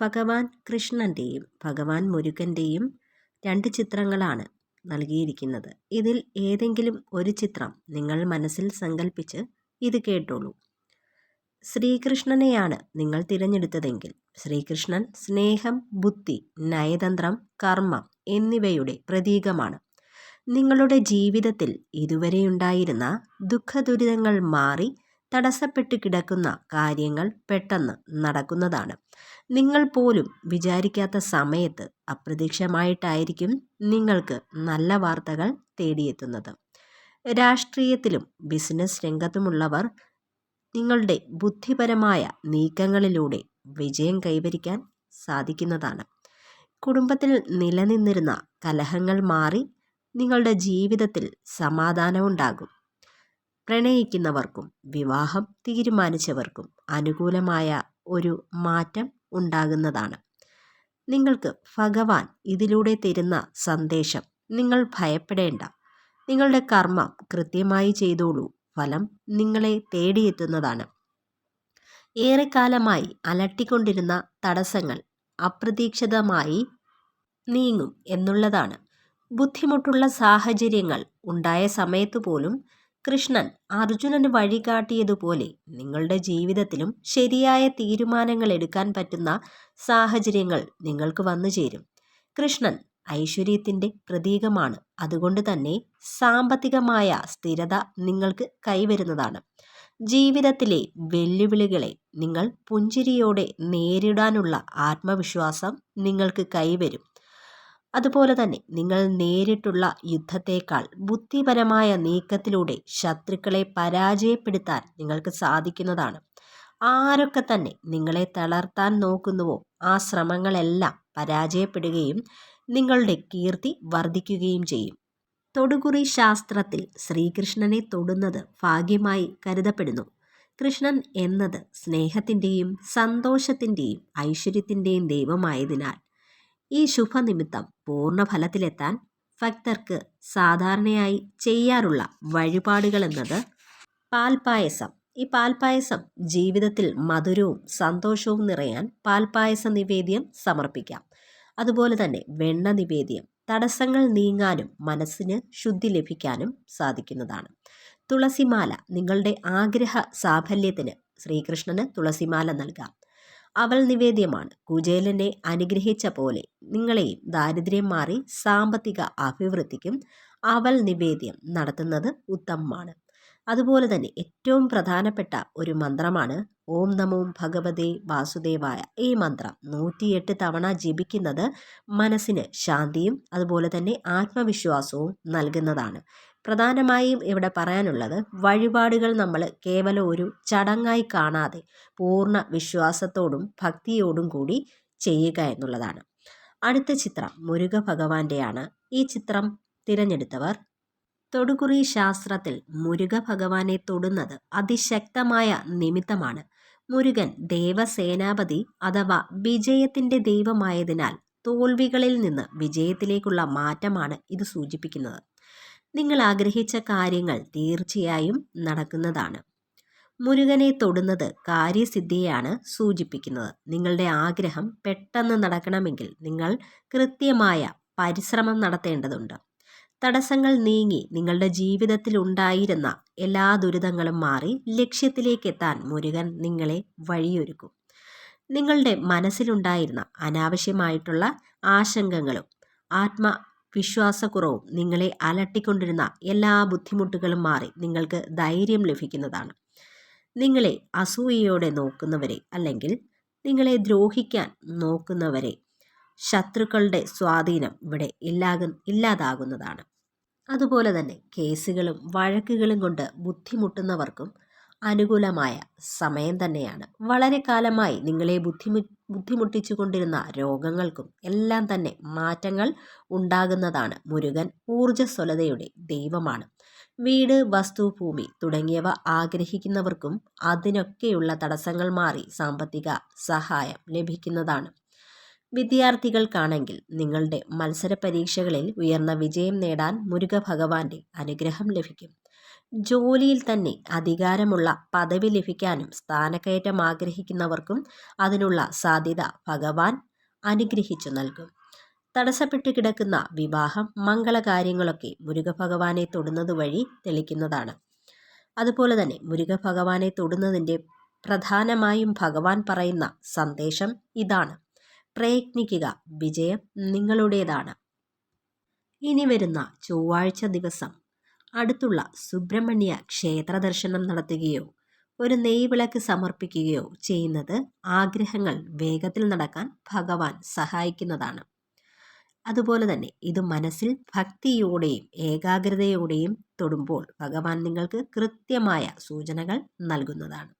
ഭഗവാൻ കൃഷ്ണന്റെയും ഭഗവാൻ മുരുകന്റെയും രണ്ട് ചിത്രങ്ങളാണ് നൽകിയിരിക്കുന്നത്. ഇതിൽ ഏതെങ്കിലും ഒരു ചിത്രം നിങ്ങൾ മനസ്സിൽ സങ്കല്പിച്ച് ഇത് കേട്ടോളൂ. ശ്രീകൃഷ്ണനെയാണ് നിങ്ങൾ തിരഞ്ഞെടുത്തതെങ്കിൽ ശ്രീകൃഷ്ണൻ സ്നേഹം ബുദ്ധി നയതന്ത്രം കർമ്മം എന്നിവയുടെ പ്രതീകമാണ്. നിങ്ങളുടെ ജീവിതത്തിൽ ഇതുവരെയുണ്ടായിരുന്ന ദുഃഖദുരിതങ്ങൾ മാറി തടസ്സപ്പെട്ട് കിടക്കുന്ന കാര്യങ്ങൾ പെട്ടെന്ന് നടക്കുന്നതാണ്. നിങ്ങൾ പോലും വിചാരിക്കാത്ത സമയത്ത് അപ്രതീക്ഷമായിട്ടായിരിക്കും നിങ്ങൾക്ക് നല്ല വാർത്തകൾ തേടിയെത്തുന്നത്. രാഷ്ട്രീയത്തിലും ബിസിനസ് രംഗത്തുമുള്ളവർ നിങ്ങളുടെ ബുദ്ധിപരമായ നീക്കങ്ങളിലൂടെ വിജയം കൈവരിക്കാൻ സാധിക്കുന്നതാണ്. കുടുംബത്തിൽ നിലനിന്നിരുന്ന കലഹങ്ങൾ മാറി നിങ്ങളുടെ ജീവിതത്തിൽ സമാധാനമുണ്ടാകും. പ്രണയിക്കുന്നവർക്കും വിവാഹം തീരുമാനിച്ചവർക്കും അനുകൂലമായ ഒരു മാറ്റം ഉണ്ടാകുന്നതാണ്. നിങ്ങൾക്ക് ഭഗവാൻ ഇതിലൂടെ തരുന്ന സന്ദേശം നിങ്ങൾ ഭയപ്പെടേണ്ട. നിങ്ങളുടെ കർമ്മം കൃത്യമായി ചെയ്തോളൂ. ഫലം നിങ്ങളെ തേടിയെത്തുന്നതാണ്. ഏറെക്കാലമായി അലട്ടിക്കൊണ്ടിരുന്ന തടസ്സങ്ങൾ അപ്രതീക്ഷിതമായി നീങ്ങും എന്നുള്ളതാണ്. ബുദ്ധിമുട്ടുള്ള സാഹചര്യങ്ങൾ ഉണ്ടായ സമയത്തു പോലും കൃഷ്ണൻ അർജുനന് വഴികാട്ടിയതുപോലെ നിങ്ങളുടെ ജീവിതത്തിലും ശരിയായ തീരുമാനങ്ങൾ എടുക്കാൻ പറ്റുന്ന സാഹചര്യങ്ങൾ നിങ്ങൾക്ക് വന്നു ചേരും. കൃഷ്ണൻ ഐശ്വര്യത്തിന്റെ പ്രതീകമാണ്. അതുകൊണ്ട് തന്നെ സാമ്പത്തികമായ സ്ഥിരത നിങ്ങൾക്ക് കൈവരുന്നതാണ്. ജീവിതത്തിലെ വെല്ലുവിളികളെ നിങ്ങൾ പുഞ്ചിരിയോടെ നേരിടാനുള്ള ആത്മവിശ്വാസം നിങ്ങൾക്ക് കൈവരും. അതുപോലെ തന്നെ നിങ്ങൾ നേരിട്ടുള്ള യുദ്ധത്തേക്കാൾ ബുദ്ധിപരമായ നീക്കത്തിലൂടെ ശത്രുക്കളെ പരാജയപ്പെടുത്താൻ നിങ്ങൾക്ക് സാധിക്കുന്നതാണ്. ആരൊക്കെ തന്നെ നിങ്ങളെ തളർത്താൻ നോക്കുന്നുവോ ആ ശ്രമങ്ങളെല്ലാം പരാജയപ്പെടുകയും നിങ്ങളുടെ കീർത്തി വർദ്ധിക്കുകയും ചെയ്യും. തൊടുകുറി ശാസ്ത്രത്തിൽ ശ്രീകൃഷ്ണനെ തൊടുന്നത് ഭാഗ്യമായി കരുതപ്പെടുന്നു. കൃഷ്ണൻ എന്നത് സ്നേഹത്തിന്റെയും സന്തോഷത്തിന്റെയും ഐശ്വര്യത്തിന്റെയും ദൈവമായതിനാൽ ഈ ശുഭനിമിത്തം പൂർണ പൂർണഫലത്തിലെത്താൻ ഭക്തർക്ക് സാധാരണയായി ചെയ്യാറുള്ള വഴിപാടുകളെന്നത് പാൽപ്പായസം. ഈ പാൽപ്പായസം ജീവിതത്തിൽ മധുരവും സന്തോഷവും നിറയാൻ പാൽപ്പായസ നിവേദ്യം സമർപ്പിക്കാം. അതുപോലെ തന്നെ വെണ്ണ നിവേദ്യം തടസ്സങ്ങൾ നീങ്ങാനും മനസ്സിന് ശുദ്ധി ലഭിക്കാനും സാധിക്കുന്നതാണ്. തുളസിമാല നിങ്ങളുടെ ആഗ്രഹ സാഫല്യത്തിന് ശ്രീകൃഷ്ണന് തുളസിമാല നൽകാം. അവൾ നിവേദ്യമാണ്. കുചേലനെ അനുഗ്രഹിച്ച പോലെ നിങ്ങളെയും ദാരിദ്ര്യം മാറി സാമ്പത്തിക അഭിവൃദ്ധിക്കും അവൽ നിവേദ്യം നടത്തുന്നത് ഉത്തമമാണ്. അതുപോലെ തന്നെ ഏറ്റവും പ്രധാനപ്പെട്ട ഒരു മന്ത്രമാണ് ഓം നമോ ഭഗവതേ വാസുദേവായ. ഈ മന്ത്രം നൂറ്റിയെട്ട് തവണ ജപിക്കുന്നത് മനസ്സിന് ശാന്തിയും അതുപോലെ തന്നെ ആത്മവിശ്വാസവും നൽകുന്നതാണ്. പ്രധാനമായും ഇവിടെ പറയാനുള്ളത് വഴിപാടുകൾ നമ്മൾ കേവലം ഒരു ചടങ്ങായി കാണാതെ പൂർണ വിശ്വാസത്തോടും ഭക്തിയോടും കൂടി ചെയ്യുക എന്നുള്ളതാണ്. അടുത്ത ചിത്രം മുരുക ഭഗവാന്റെയാണ് ഈ ചിത്രം തിരഞ്ഞെടുത്തവർ തൊടുകുറി ശാസ്ത്രത്തിൽ മുരുക ഭഗവാനെ തൊടുന്നത് അതിശക്തമായ നിമിത്തമാണ്. മുരുകൻ ദേവസേനാപതി അഥവാ വിജയത്തിന്റെ ദൈവമായതിനാൽ തോൽവികളിൽ നിന്ന് വിജയത്തിലേക്കുള്ള മാറ്റമാണ് ഇത് സൂചിപ്പിക്കുന്നത്. നിങ്ങൾ ആഗ്രഹിച്ച കാര്യങ്ങൾ തീർച്ചയായും നടക്കുന്നതാണ്. മുരുകനെ തൊടുന്നത് കാര്യസിദ്ധിയെയാണ് സൂചിപ്പിക്കുന്നത്. നിങ്ങളുടെ ആഗ്രഹം പെട്ടെന്ന് നടക്കണമെങ്കിൽ നിങ്ങൾ കൃത്യമായ പരിശ്രമം നടത്തേണ്ടതുണ്ട്. തടസ്സങ്ങൾ നീങ്ങി നിങ്ങളുടെ ജീവിതത്തിൽ ഉണ്ടായിരുന്ന എല്ലാ ദുരിതങ്ങളും മാറി ലക്ഷ്യത്തിലേക്ക് എത്താൻ മുരുകൻ നിങ്ങളെ വഴിയൊരുക്കും. നിങ്ങളുടെ മനസ്സിലുണ്ടായിരുന്ന അനാവശ്യമായിട്ടുള്ള ആശങ്കകളും ആത്മവിശ്വാസക്കുറവും നിങ്ങളെ അലട്ടിക്കൊണ്ടിരുന്ന എല്ലാ ബുദ്ധിമുട്ടുകളും മാറി നിങ്ങൾക്ക് ധൈര്യം ലഭിക്കുന്നതാണ്. നിങ്ങളെ അസൂയയോടെ നോക്കുന്നവരെ അല്ലെങ്കിൽ നിങ്ങളെ ദ്രോഹിക്കാൻ നോക്കുന്നവരെ ശത്രുക്കളുടെ സ്വാധീനം ഇവിടെ ഇല്ലാക ഇല്ലാതാകുന്നതാണ്. അതുപോലെ തന്നെ കേസുകളും വഴക്കുകളും കൊണ്ട് ബുദ്ധിമുട്ടുന്നവർക്കും അനുകൂലമായ സമയം തന്നെയാണ്. വളരെ കാലമായി നിങ്ങളെ ബുദ്ധിമു ബുദ്ധിമുട്ടിച്ചു കൊണ്ടിരുന്ന രോഗങ്ങൾക്കും എല്ലാം തന്നെ മാറ്റങ്ങൾ ഉണ്ടാകുന്നതാണ്. മുരുകൻ ഊർജസ്വലതയുടെ ദൈവമാണ്. വീട് വസ്തു ഭൂമി തുടങ്ങിയവ ആഗ്രഹിക്കുന്നവർക്കും അതിനൊക്കെയുള്ള തടസ്സങ്ങൾ മാറി സാമ്പത്തിക സഹായം ലഭിക്കുന്നതാണ്. വിദ്യാർത്ഥികൾക്കാണെങ്കിൽ നിങ്ങളുടെ മത്സര പരീക്ഷകളിൽ ഉയർന്ന വിജയം നേടാൻ മുരുക ഭഗവാന്റെ അനുഗ്രഹം ലഭിക്കും. ജോലിയിൽ തന്നെ അധികാരമുള്ള പദവി ലഭിക്കാനും സ്ഥാനക്കയറ്റം ആഗ്രഹിക്കുന്നവർക്കും അതിനുള്ള സാധ്യത ഭഗവാൻ അനുഗ്രഹിച്ചു നൽകും. തടസ്സപ്പെട്ട് കിടക്കുന്ന വിവാഹം മംഗളകാര്യങ്ങളൊക്കെ മുരുക ഭഗവാനെ തൊടുന്നത് വഴി തെളിക്കുന്നതാണ്. അതുപോലെ തന്നെ മുരുക ഭഗവാനെ തൊടുന്നതിന്റെ പ്രധാനമായും ഭഗവാൻ പറയുന്ന സന്ദേശം ഇതാണ്. പ്രയത്നിക്കുക. വിജയം നിങ്ങളുടേതാണ്. ഇനി വരുന്ന ചൊവ്വാഴ്ച ദിവസം. അടുത്തുള്ള സുബ്രഹ്മണ്യ ക്ഷേത്ര ദർശനം നടത്തുകയോ ഒരു നെയ്വിളക്ക് സമർപ്പിക്കുകയോ ചെയ്യുന്നത് ആഗ്രഹങ്ങൾ വേഗത്തിൽ നടക്കാൻ ഭഗവാൻ സഹായിക്കുന്നതാണ്. അതുപോലെ തന്നെ ഇത് മനസ്സിൽ ഭക്തിയോടെയും ഏകാഗ്രതയോടെയും തൊടുമ്പോൾ ഭഗവാൻ നിങ്ങൾക്ക് കൃത്യമായ സൂചനകൾ നൽകുന്നതാണ്.